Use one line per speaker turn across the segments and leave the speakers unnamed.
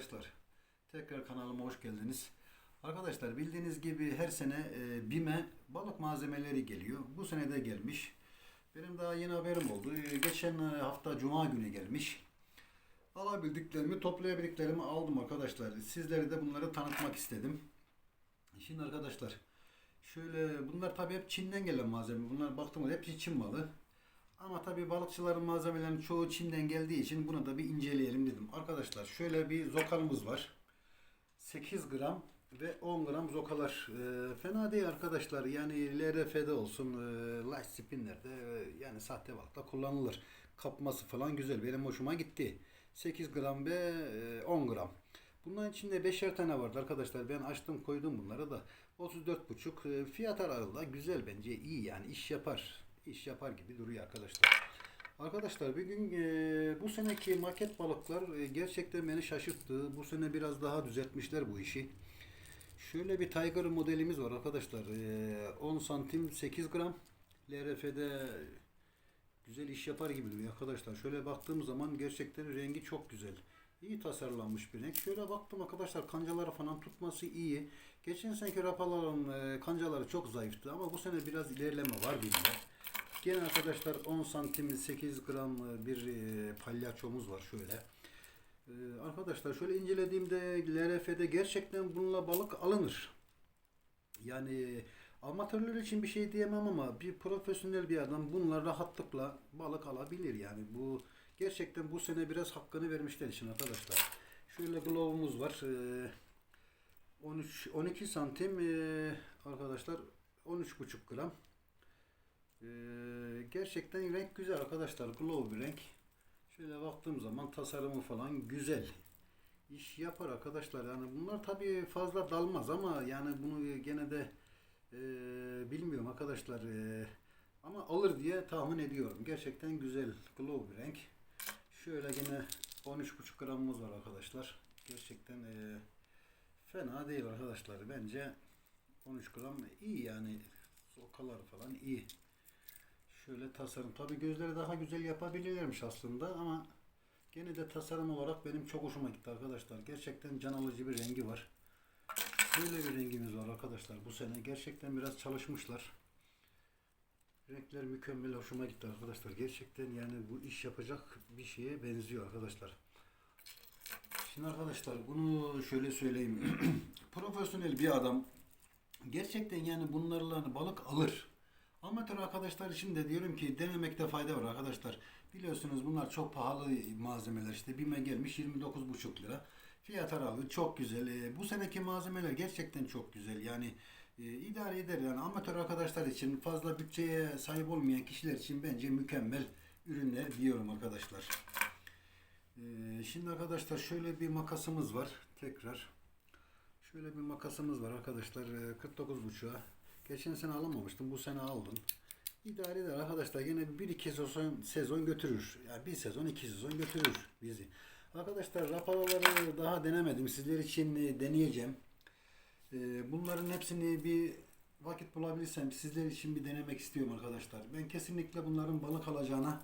arkadaşlar. Tekrar kanalıma hoş geldiniz. Arkadaşlar bildiğiniz gibi her sene e, BİM'e balık malzemeleri geliyor. Bu sene de gelmiş. Benim daha yeni haberim oldu. E, Geçen e, hafta Cuma günü gelmiş. Alabildiklerimi, toplayabildiklerimi aldım arkadaşlar. Sizlere de bunları tanıtmak istedim. Şimdi arkadaşlar şöyle bunlar tabii hep Çin'den gelen malzeme. Bunlar baktığımda hepsi Çin malı. Ama tabii balıkçıların malzemelerinin çoğu Çin'den geldiği için bunu da bir inceleyelim dedim. Arkadaşlar şöyle bir zokalımız var. 8 gram ve 10 gram zokalar. Ee, fena değil arkadaşlar. Yani LRF'de olsun, e, light spinlerde e, yani sahte balıkta kullanılır. Kapması falan güzel. Benim hoşuma gitti. 8 gram ve e, 10 gram. Bunların içinde beşer tane vardı arkadaşlar. Ben açtım koydum bunları da. 34,5 e, fiyat aralığında güzel bence iyi yani iş yapar. İş yapar gibi duruyor arkadaşlar. Arkadaşlar bir gün e, bu seneki market balıklar e, gerçekten beni şaşırttı. Bu sene biraz daha düzeltmişler bu işi. Şöyle bir Tiger modelimiz var arkadaşlar. E, 10 santim 8 gram. LRF'de güzel iş yapar gibi duruyor arkadaşlar. Şöyle baktığım zaman gerçekten rengi çok güzel. İyi tasarlanmış bir renk. Şöyle baktım arkadaşlar kancaları falan tutması iyi. Geçen seneki rapaların e, kancaları çok zayıftı ama bu sene biraz ilerleme var bunda. Gene arkadaşlar 10 santim 8 gram e, bir e, palyaçomuz var şöyle. E, arkadaşlar şöyle incelediğimde LRF'de gerçekten bununla balık alınır. Yani amatörler için bir şey diyemem ama bir profesyonel bir adam bununla rahatlıkla balık alabilir yani bu gerçekten bu sene biraz hakkını vermişler için arkadaşlar. Şöyle glove'umuz var. Ee, 13 12 santim arkadaşlar 13,5 gram. Ee, gerçekten renk güzel arkadaşlar. Glow bir renk. Şöyle baktığım zaman tasarımı falan güzel. İş yapar arkadaşlar. Yani bunlar tabii fazla dalmaz ama yani bunu gene de ee, bilmiyorum arkadaşlar. ee, ama alır diye tahmin ediyorum. Gerçekten güzel. Glow bir renk. Şöyle yine 13,5 gramımız var arkadaşlar. Gerçekten ee, fena değil arkadaşlar. Bence 13 gram iyi yani. Sokalar falan iyi. Şöyle tasarım. Tabi gözleri daha güzel yapabilirlermiş aslında ama gene de tasarım olarak benim çok hoşuma gitti arkadaşlar. Gerçekten can alıcı bir rengi var. Böyle bir rengimiz var arkadaşlar bu sene. Gerçekten biraz çalışmışlar. Renkler mükemmel hoşuma gitti arkadaşlar. Gerçekten yani bu iş yapacak bir şeye benziyor arkadaşlar. Şimdi arkadaşlar bunu şöyle söyleyeyim. Profesyonel bir adam gerçekten yani bunlarla balık alır. Amatör arkadaşlar için de diyorum ki denemekte fayda var arkadaşlar. Biliyorsunuz bunlar çok pahalı malzemeler. İşte BİM'e gelmiş 29,5 lira. Fiyat aralığı çok güzel. Ee, bu seneki malzemeler gerçekten çok güzel. Yani e, idare eder. Yani amatör arkadaşlar için fazla bütçeye sahip olmayan kişiler için bence mükemmel ürünler diyorum arkadaşlar. Ee, şimdi arkadaşlar şöyle bir makasımız var. Tekrar. Şöyle bir makasımız var arkadaşlar. Ee, 49.5'a. Geçen sene alamamıştım. Bu sene aldım. İdare eder arkadaşlar. Yine bir iki sezon, sezon götürür. Yani bir sezon iki sezon götürür bizi. Arkadaşlar rapaları daha denemedim. Sizler için e, deneyeceğim. Ee, bunların hepsini bir vakit bulabilirsem sizler için bir denemek istiyorum arkadaşlar. Ben kesinlikle bunların balık alacağına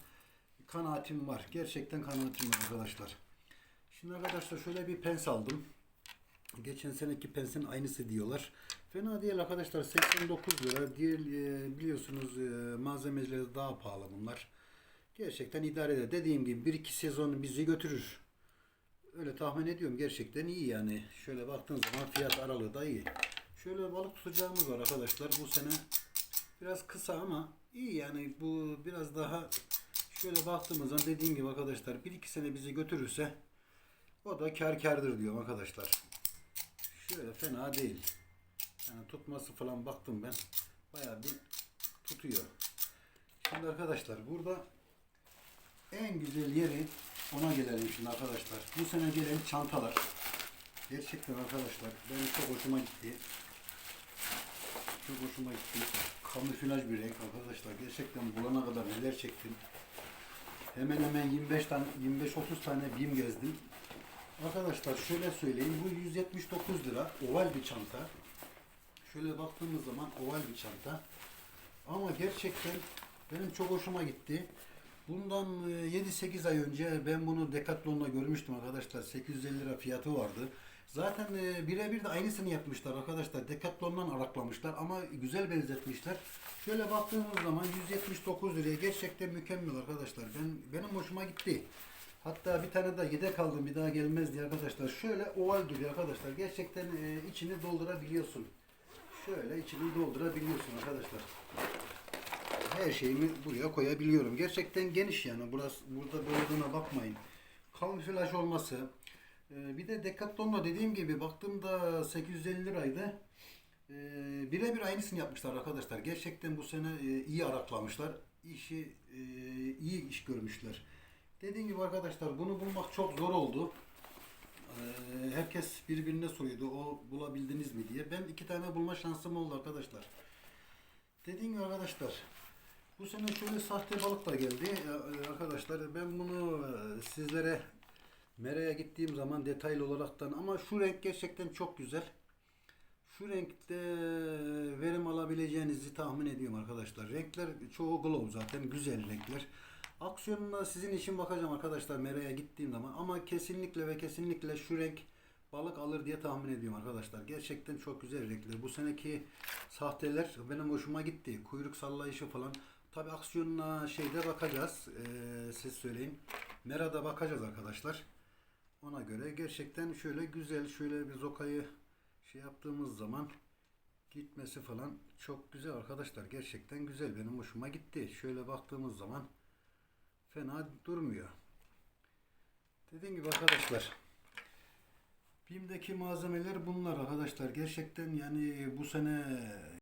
kanaatim var. Gerçekten kanaatim var arkadaşlar. Şimdi arkadaşlar şöyle bir pens aldım. Geçen seneki pensin aynısı diyorlar. Fena değil arkadaşlar 89 lira. Diğer e, biliyorsunuz e, malzemeleri daha pahalı bunlar. Gerçekten idare eder. Dediğim gibi 1-2 sezon bizi götürür. Öyle tahmin ediyorum. Gerçekten iyi yani. Şöyle baktığın zaman fiyat aralığı da iyi. Şöyle balık tutacağımız var arkadaşlar. Bu sene biraz kısa ama iyi yani bu biraz daha şöyle baktığımız zaman dediğim gibi arkadaşlar 1-2 sene bizi götürürse o da kar kardır diyorum arkadaşlar. Şöyle fena değil. Yani tutması falan baktım ben. Bayağı bir tutuyor. Şimdi arkadaşlar burada en güzel yeri ona gelelim şimdi arkadaşlar. Bu sene gelen çantalar. Gerçekten arkadaşlar benim çok hoşuma gitti. Çok hoşuma gitti. Kamuflaj bir renk arkadaşlar. Gerçekten bulana kadar neler çektim. Hemen hemen 25 tane 25-30 tane BİM gezdim. Arkadaşlar şöyle söyleyeyim. Bu 179 lira oval bir çanta. Şöyle baktığımız zaman oval bir çanta. Ama gerçekten benim çok hoşuma gitti. Bundan e, 7-8 ay önce ben bunu Decathlon'da görmüştüm arkadaşlar. 850 lira fiyatı vardı. Zaten e, birebir de aynısını yapmışlar arkadaşlar. Decathlon'dan araklamışlar ama güzel benzetmişler. Şöyle baktığımız zaman 179 liraya gerçekten mükemmel arkadaşlar. Ben benim hoşuma gitti. Hatta bir tane daha yedek aldım bir daha gelmez diye arkadaşlar. Şöyle oval duruyor arkadaşlar. Gerçekten e, içini doldurabiliyorsun. Şöyle içini doldurabiliyorsun arkadaşlar. Her şeyimi buraya koyabiliyorum. Gerçekten geniş yani. Burası burada böylediğine bakmayın. Kamuflaj olması. e, bir de Decathlon'da dediğim gibi baktığımda 850 liraydı. E, birebir aynısını yapmışlar arkadaşlar. Gerçekten bu sene e, iyi araklamışlar. İşi e, iyi iş görmüşler. Dediğim gibi arkadaşlar bunu bulmak çok zor oldu. Ee, herkes birbirine soruyordu o bulabildiniz mi diye. Ben iki tane bulma şansım oldu arkadaşlar. Dediğim gibi arkadaşlar bu sene şöyle sahte balık da geldi. Ee, arkadaşlar ben bunu e, sizlere Mera'ya gittiğim zaman detaylı olaraktan ama şu renk gerçekten çok güzel. Şu renkte verim alabileceğinizi tahmin ediyorum arkadaşlar. Renkler çoğu glow zaten güzel renkler. Aksiyonuna sizin için bakacağım arkadaşlar Mera'ya gittiğim zaman ama kesinlikle ve kesinlikle şu renk balık alır diye tahmin ediyorum arkadaşlar. Gerçekten çok güzel renkler. Bu seneki sahteler benim hoşuma gitti. Kuyruk sallayışı falan. Tabi aksiyonuna şeyde bakacağız. Ee, siz söyleyin. Mera'da bakacağız arkadaşlar. Ona göre gerçekten şöyle güzel şöyle bir zokayı şey yaptığımız zaman gitmesi falan çok güzel arkadaşlar. Gerçekten güzel. Benim hoşuma gitti. Şöyle baktığımız zaman fena durmuyor. Dediğim gibi arkadaşlar BİM'deki malzemeler bunlar arkadaşlar. Gerçekten yani bu sene